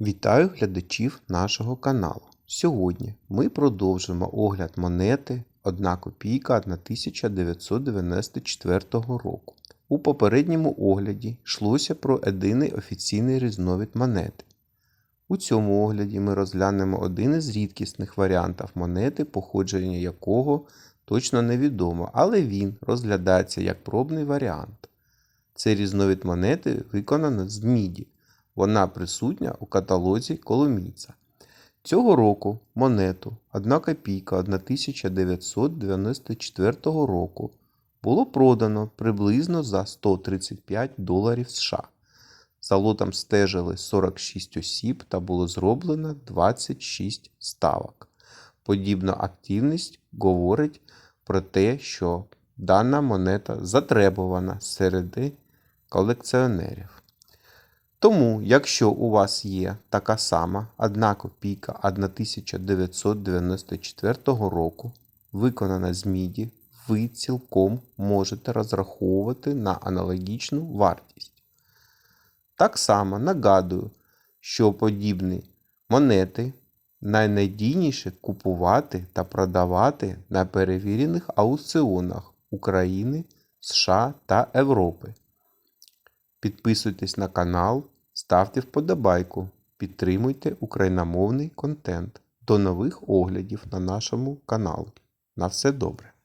Вітаю глядачів нашого каналу. Сьогодні ми продовжимо огляд монети 1 копійка 1994 року. У попередньому огляді йшлося про єдиний офіційний різновид монети. У цьому огляді ми розглянемо один із рідкісних варіантів монети, походження якого точно невідомо, але він розглядається як пробний варіант. Цей різновид монети виконано з міді. Вона присутня у каталозі Коломійця. Цього року монету 1 копійка 1994 року було продано приблизно за 135 доларів США. За лотом стежили 46 осіб та було зроблено 26 ставок. Подібна активність говорить про те, що дана монета затребувана серед колекціонерів. Тому, якщо у вас є така сама 1 копійка 1994 року, виконана з міді, ви цілком можете розраховувати на аналогічну вартість. Так само нагадую, що подібні монети найнадійніше купувати та продавати на перевірених аукціонах України, США та Європи. Підписуйтесь на канал, ставте вподобайку, підтримуйте україномовний контент. До нових оглядів на нашому каналі. На все добре!